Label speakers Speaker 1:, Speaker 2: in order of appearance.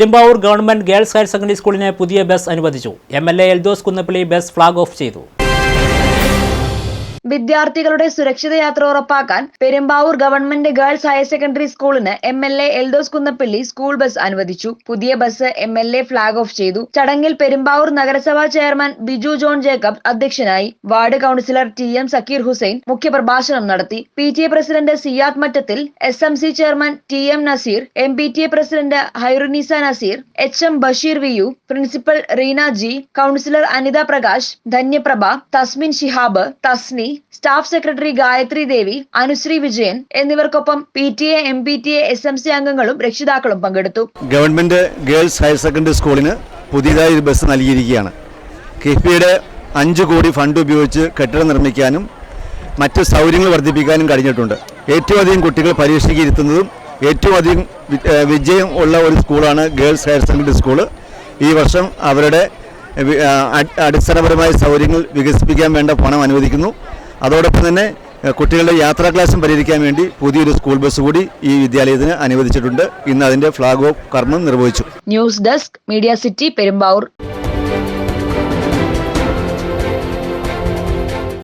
Speaker 1: Perumbavoor government girls higher secondary സ്കൂളിന് പുതിയ bus അനുവദിച്ചു. M L Eldhose Kunnappilly bus flag off ചെയ്തു.
Speaker 2: വിദ്യാർത്ഥികളുടെ സുരക്ഷിത യാത്ര ഉറപ്പാക്കാൻ Perumbavoor government girls higher secondary സ്കൂളിന് M L A Eldhose Kunnappilly school bus അനുവദിച്ചു. പുതിയ bus M L A flag off ചെയ്തു. ചടങ്ങിൽ പെരുമ്പാവൂർ നഗരസഭാ ചെയർമാൻ ബിജു ജോൺ ജേക്കബ് അധ്യക്ഷനായി ward councillor T M Zakir Hussain മുഖ്യപ്രഭാഷണം നടത്തി. P T A president Siyad Mattathil S M C chairman T M Nazeer M P T A president Hairunisa Nazeer H M Basheer V U principal Reena G councillor Anitha Prakash Dhanyaprabha Tasmin Shihab Tasni staff secretary Gayathri Devi Anusree Vijayan എന്നിവർക്കൊപ്പം P T A M P T A S M C അംഗങ്ങളും രക്ഷിതാക്കളും പങ്കെടുത്തു.
Speaker 3: Government girls higher secondary സ്കൂളിന് പുതിയതായി ഒരു bus നൽകിയിരിക്കുകയാണ്. കിഫ്ബിയുടെ അഞ്ച് കോടി ഫണ്ട് ഉപയോഗിച്ച് കെട്ടിടം നിർമ്മിക്കാനും മറ്റ് സൗകര്യങ്ങൾ വർദ്ധിപ്പിക്കാനും കഴിഞ്ഞിട്ടുണ്ട്. ഏറ്റവും അധികം കുട്ടികൾ പരീക്ഷയ്ക്ക് ഇരുത്തുന്നതും ഏറ്റവും അധികം വിജയം ഉള്ള ഒരു സ്കൂളാണ് ഗേൾസ് ഹയർ സെക്കൻഡറി സ്കൂൾ ഈ വർഷം അവരുടെ അടിസ്ഥാനപരമായ സൗകര്യങ്ങൾ വികസിപ്പിക്കാൻ വേണ്ട പണം അനുവദിക്കുന്നു. അതോടൊപ്പം തന്നെ കുട്ടികളുടെ യാത്രാ ക്ലാസും പരിഹരിക്കാൻ വേണ്ടി പുതിയൊരു സ്കൂൾ ബസ് കൂടി ഈ വിദ്യാലയത്തിന് അനുവദിച്ചിട്ടുണ്ട്. ഇന്ന് അതിന്റെ ഫ്ളാഗ് ഓഫ് കർമ്മം നിർവഹിച്ചു.
Speaker 2: News desk media city Perumbavoor.